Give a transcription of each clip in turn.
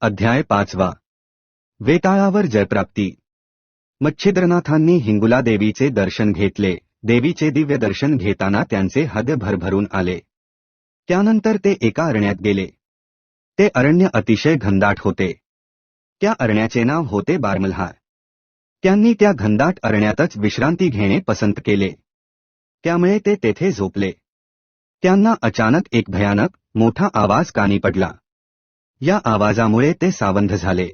अध्याय पाचवा. वेताळावर जयप्राप्ती. मच्छिद्रनाथांनी हिंगुला देवीचे दर्शन घेतले. देवीचे दिव्य दर्शन घेताना त्यांचे हद भरभरून आले. त्यानंतर ते एका अरण्यात गेले. ते अरण्य अतिशय घनदाट होते. त्या अरण्याचे नाव होते बारमल्हार. त्यांनी त्या घनदाट अरण्यातच विश्रांती घेणे पसंत केले. त्यामुळे ते तेथे झोपले. त्यांना अचानक एक भयानक मोठा आवाज कानी पडला. या आवाजामुळे ते सावंध झाले.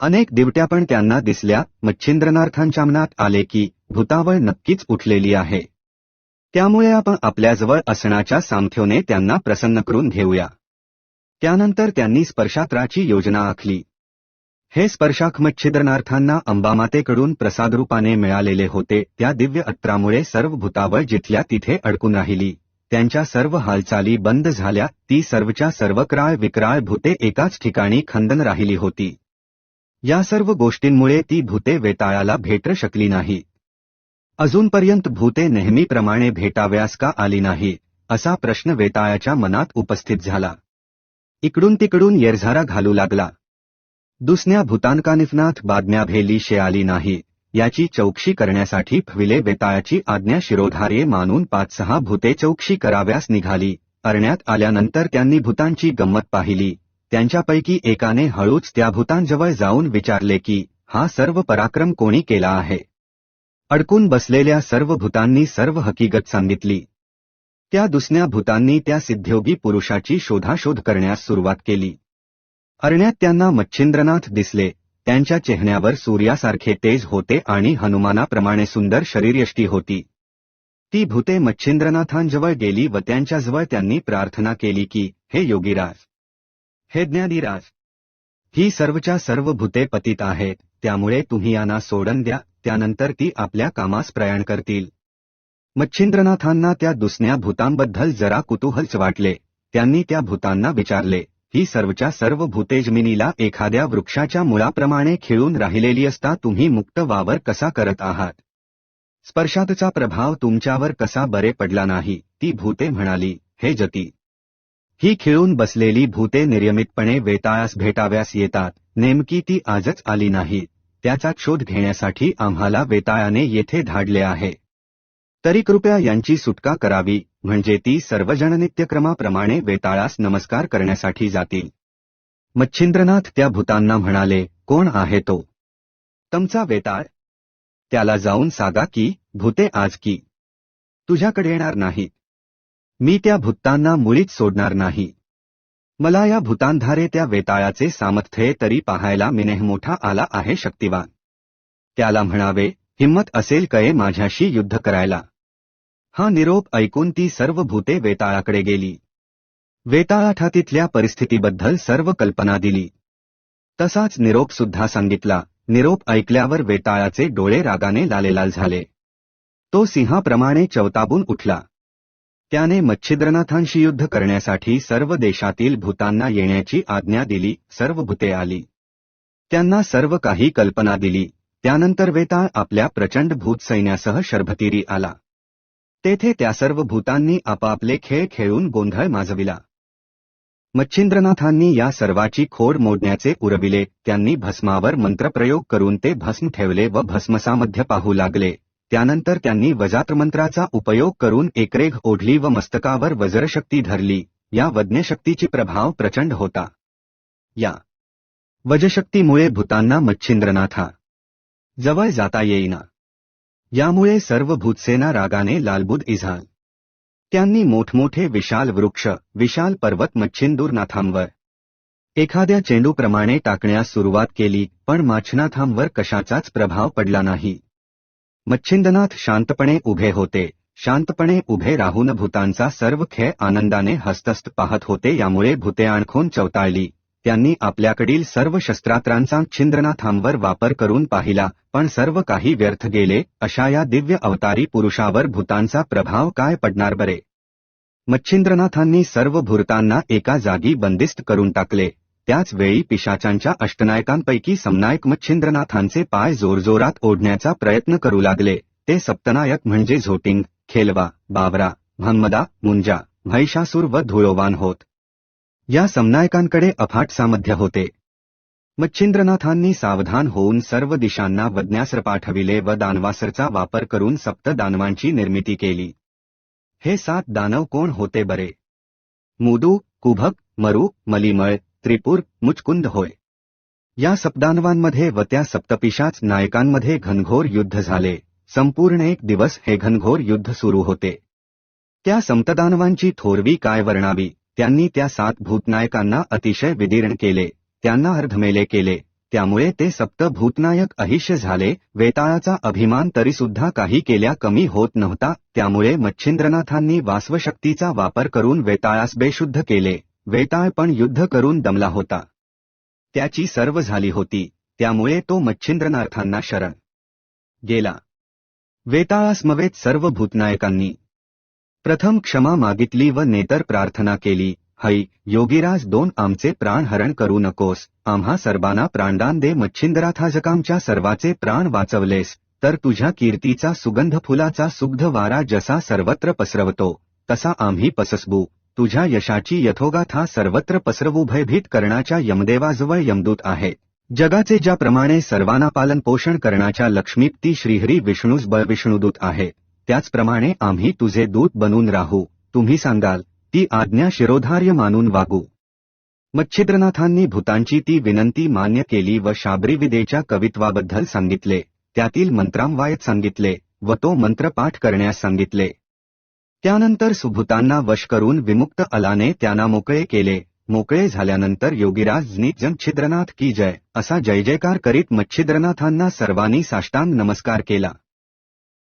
अनेक दिवट्या पण त्यांना दिसल्या. मच्छिंद्रनाथांच्या मनात आले की भूतावळ नक्कीच उठलेली आहे. त्यामुळे आपण आपल्याजवळ असण्याच्या सामथ्योने त्यांना प्रसन्न करून घेऊया. त्यानंतर त्यांनी स्पर्शात्राची योजना आखली. हे स्पर्शाक मच्छिद्रनार्थांना अंबामातेकडून प्रसादरूपाने मिळालेले होते. त्या दिव्य अत्रामुळे सर्व भूतावळ जिथल्या तिथे अडकून राहिली. त्यांच्या सर्व हालचाली बंद झाल्या ती सर्वच्या सर्वक्राळ विक्राळ भूते एकाच ठिकाणी खंदन राहिली होती. या सर्व गोष्टींमुळे ती भूते वेताळाला भेट शकली नाही. अजूनपर्यंत भूते नेहमीप्रमाणे भेटाव्यास का आली नाही असा प्रश्न वेताळाच्या मनात उपस्थित झाला. इकडून तिकडून येरझारा घालू लागला. दुसऱ्या भूतानकानिफनाथ बादम्या भेली शे आली नाही. याची चौकशी करण्यासाठी फविले वेताळाची आज्ञा शिरोधार्ये मानून पाच सहा भूते चौकशी कराव्यास निघाली. अरण्यात आल्यानंतर त्यांनी भूतांची गंमत पाहिली. त्यांच्यापैकी एकाने हळूच त्या भूतांजवळ जाऊन विचारले की हा सर्व पराक्रम कोणी केला आहे? अडकून बसलेल्या सर्व भूतांनी सर्व हकीकत सांगितली. त्या दुसऱ्या भूतांनी त्या सिद्ध्योगी पुरुषाची शोधाशोध करण्यास सुरुवात केली. अरण्यात त्यांना मच्छिंद्रनाथ दिसले. त्यांच्या चेहऱ्यावर सूर्यासारखे तेज होते आणि हनुमानाप्रमाणे सुंदर शरीरयष्टी होती. ती भूते मच्छिंद्रनाथांजवळ गेली व त्यांच्याजवळ त्यांनी प्रार्थना केली की हे योगीराज! हे ज्ञानीराज! ही सर्वच्या सर्व भूते पतित आहेत त्यामुळे तुम्ही यांना सोडून द्या त्यानंतर ती आपल्या कामास प्रयाण करतील मच्छिंद्रनाथांना त्या दुसऱ्या भूतांबद्दल जरा कुतूहलच वाटले. त्यांनी त्या भूतांना विचारले ही सर्वच्या सर्व भूतेजमिनीला एखाद्या वृक्षाच्या मुळाप्रमाणे खिळून राहिलेली असता तुम्ही मुक्त वावर कसा करत आहात? स्पर्शातचा प्रभाव तुमच्यावर कसा बरे पडला नाही? ती भूते म्हणाली हे जती ही खिळून बसलेली भूते नियमितपणे वेताळास भेटाव्यास येतात. नेमकी ती आजच आली नाही. त्याचा शोध घेण्यासाठी आम्हाला वेताळाने येथे धाडले आहे. तरी कृपया यांची सुटका करावी म्हणजे ती सर्वजण नित्यक्रमाप्रमाणे वेताळास नमस्कार करण्यासाठी जातील. मच्छिंद्रनाथ त्या भूतांना म्हणाले कोण आहे तो? तमचा वेताळ. त्याला जाऊन सागा की भूते आज की. तुझ्याकडे येणार नाहीत मी त्या भूतांना मुळीच सोडणार नाही. मला या भूतांधारे त्या वेताळाचे सामर्थ्य तरी पाहायला मिनेह मोठा आला आहे शक्तिवान. त्याला म्हणावे हिम्मत असेल कये माझ्याशी युद्ध करायला? हा निरोप ऐकून ती सर्व भूते वेताळाकडे गेली. वेताळाठा तिथल्या परिस्थितीबद्दल सर्व कल्पना दिली. तसाच निरोप सुद्धा सांगितला. निरोप ऐकल्यावर वेताळाचे डोळे रागाने लालेलाल झाले. तो सिंहाप्रमाणे चवताबून उठला. त्याने मच्छिद्रनाथांशी युद्ध करण्यासाठी सर्व देशातील भूतांना येण्याची आज्ञा दिली. सर्व भूते आली. त्यांना सर्व काही कल्पना दिली. त्यानंतर वेताळ आपल्या प्रचंड भूत सैन्यासह शर्भतीरी आला. तेथे त्या सर्व भूतांनी आपापले खेळ खेळून गोंधळ माजविला. मच्छिंद्रनाथांनी या सर्वाची खोड मोडण्याचे उरविले त्यांनी भस्मावर मंत्रप्रयोग करून ते भस्म ठेवले व भस्मसामध्ये पाहू लागले. त्यानंतर त्यांनी वजात्रमंत्राचा उपयोग करून एकरेघ ओढली व मस्तकावर वज्रशक्ती धरली. या वज्ञशक्तीची प्रभाव प्रचंड होता. या वजशक्तीमुळे भूतांना मच्छिंद्रनाथा जवळ जाता येईना. यामुळे सर्व भूतसेना रागाने लालबुद इझाल. त्यांनी मोठमोठे विशाल वृक्ष विशाल पर्वत मच्छिंदूरनाथांवर एखाद्या चेंडूप्रमाणे टाकण्यास सुरुवात केली पण माछनाथांवर कशाचाच प्रभाव पडला नाही. मच्छिंदनाथ शांतपणे उभे होते शांतपणे उभे राहून भूतांचा सर्व खेळ आनंदाने हस्तस्त पाहत होते यामुळे भूते आणखून चवताळली. त्यांनी आपल्याकडील सर्व शस्त्रात्रांचा छिंद्रनाथांवर वापर करून पाहिला पण सर्व काही व्यर्थ गेले अशा या दिव्य अवतारी पुरुषावर भूतांचा प्रभाव काय पडणार बरे? मच्छिंद्रनाथांनी सर्व भूतांना एका जागी बंदिस्त करून टाकले. त्याच वेळी पिशाचांच्या अष्टनायकांपैकी समनायक मच्छिंद्रनाथांचे पाय जोरजोरात ओढण्याचा प्रयत्न करू लागले. ते सप्तनायक म्हणजे झोटिंग खेलवा बावरा महम्मदा मुंजा महिषासूर व धुळोवान होत. या समनायकांकडे अफाट सामर्थ्य होते. मच्छिंद्रनाथांनी सावधान होऊन सर्व दिशांना वज्ञास्त्र पाठविले व दानवासरचा वापर करून सप्त दानवांची निर्मिती केली. हे सात दानव कोण होते बरे? मुदू कुभक मरू मलिमळ त्रिपूर मुचकुंद होय. या सप्तानवांमध्ये व त्या सप्तपिशाच नायकांमध्ये घनघोर युद्ध झाले. संपूर्ण एक दिवस हे घनघोर युद्ध सुरू होते. त्या संतदानवांची थोरवी काय वर्णावी? त्यांनी त्या सात भूतनायकांना अतिशय विदीर्ण केले त्यांना अर्धमेले केले त्यामुळे ते सप्त भूतनायक अहिष्य झाले वेताळाचा अभिमान तरीसुद्धा काही केल्या कमी होत नव्हता त्यामुळे मच्छिंद्रनाथांनी वास्वशक्तीचा वापर करून वेताळास बेशुद्ध केले वेताळ पण युद्ध करून दमला होता. त्याची सर्व झाली होती त्यामुळे तो मच्छिंद्रनाथांना शरण गेला. वेताळास्मवेत सर्व भूतनायकांनी प्रथम क्षमा मागितली व नेतर प्रार्थना केली. हई योगीराज दोन आमचे प्राणहरण करू नकोस. आम्हा सर्वांना प्राणदान दे मच्छिंद्राथाजकांच्या सर्वाचे प्राण वाचवलेस. तर तुझ्या कीर्तीचा सुगंध फुलाचा सुग्ध वारा जसा सर्वत्र पसरवतो तसा आम्ही पससबू. तुझ्या यशाची यथोगाथा सर्वत्र पसरवू भयभीत करण्याच्या यमदेवाजवळ यमदूत आहे. जगाचे ज्याप्रमाणे सर्वांना पालनपोषण करण्याच्या लक्ष्मीप्ती श्रीहरी विष्णूस बळ विष्णुदूत आहे. त्याचप्रमाणे आम्ही तुझे दूत बनून राहू. तुम्ही सांगाल ती आज्ञा शिरोधार्य मानून वागू. मच्छिद्रनाथांनी भूतांची ती विनंती मान्य केली व शाबरीविदेच्या कवित्वाबद्दल सांगितले. त्यातील मंत्रांवायत सांगितले व तो मंत्र पाठ करण्यास सांगितले. त्यानंतर सुभूतांना वश करून विमुक्त अलाने त्यांना मोकळे केले. मोकळे झाल्यानंतर योगीराजनी जन छिद्रनाथ की जय. असा जय जयकार करीत मच्छिद्रनाथांना सर्वांनी साष्टांग नमस्कार केला.